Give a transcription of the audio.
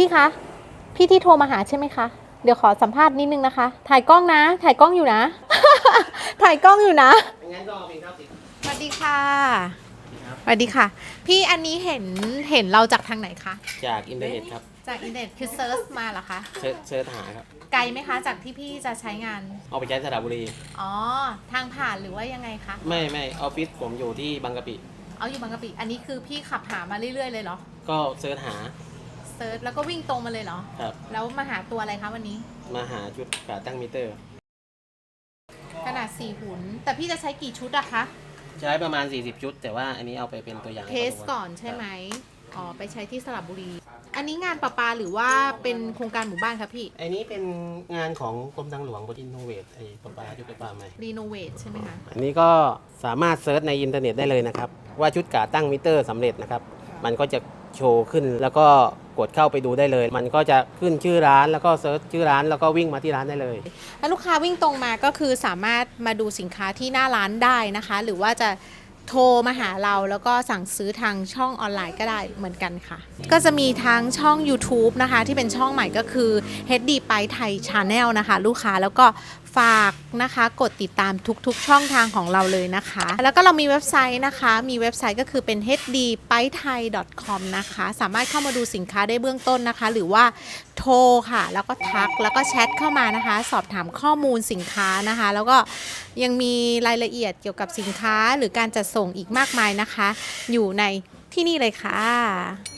พี่คะ พี่ที่โทรมาหาใช่ไหมคะ เดี๋ยวขอสัมภาษณ์นิดนึงนะคะ ถ่ายกล้องนะ ถ่ายกล้องอยู่นะ ถ่ายกล้องอยู่นะ งั้นก็เอาเป็นข้าวติดสวัสดีค่ะ สวัสดีค่ะ พี่อันนี้เห็นเห็นเราจากทางไหนคะ จากอินเทอร์เน็ตครับจากอินเทอร์เน็ตคือเซิร์ชมาเหรอคะ เซิร์ชเซิร์ชหาครับ ไกลไหมคะ จากที่พี่จะใช้งาน เอาไปใช้สระบุรี อ๋อ ทางผ่านหรือว่ายังไงคะ ไม่ไม่ออฟฟิศผมอยู่ที่บางกะปิ เอาอยู่บางกะปิ อันนี้คือพี่ขับหามาเรื่อยๆเลยเหรอ ก็เซิร์ชหาเซิร์ชแล้วก็วิ่งตรงมาเลยเหรอ ครับ แล้วมาหาตัวอะไรคะวันนี้ มาหาชุดขาตั้งมิเตอร์ ขนาดสี่หุนแต่พี่จะใช้กี่ชุดอะคะ ใช้ประมาณ 40 ชุด แต่ว่าอันนี้เอาไปเป็นตัวอย่างเทสก่อนใช่ไหมอ๋อไปใช้ที่สระบุรี อันนี้งานประปาหรือว่าเป็นโครงการหมู่บ้านคะพี่ อันนี้เป็นงานของกรมทางหลวงบริโนเวทไอ้ประปาชุดประปาใหม่ รีโนเวทใช่ไหมคะ อันนี้ก็สามารถเซิร์ชในอินเทอร์เน็ตได้เลยนะครับ ว่าชุดขาตั้งมิเตอร์สำเร็จนะครับ มันก็จะโชว์ขึ้นแล้วก็ กดเข้าไปดูได้เลย มันก็จะขึ้นชื่อร้านแล้วก็เซิร์ชชื่อร้านแล้วก็วิ่งมาที่ร้านได้เลย แล้วลูกค้าวิ่งตรงมาก็คือสามารถมาดูสินค้าที่หน้าร้านได้นะคะ หรือว่าจะโทรมาหาเราแล้วก็สั่งซื้อทางช่องออนไลน์ก็ได้เหมือนกันค่ะ ก็จะมีทั้งช่อง YouTube นะคะ ที่เป็นช่องใหม่ก็คือ HD ไปไทย Channel นะคะ ลูกค้าแล้วก็ ฝากนะคะกดติดตามทุกๆ ช่องทางของเราเลยนะคะ แล้วก็เรามีเว็บไซต์นะคะ มีเว็บไซต์ก็คือเป็น hd p a i t h a i com นะคะ สามารถเข้ามาดูสินค้าได้เบื้องต้นนะคะ หรือว่าโทรค่ะ แล้วก็ทักแล้วก็แชทเข้ามานะคะ สอบถามข้อมูลสินค้านะคะ แล้วก็ยังมีรายละเอียดเกี่ยวกับสินค้าหรือการจัดส่งอีกมากมายนะคะ อยู่ในที่นี่เลยค่ะ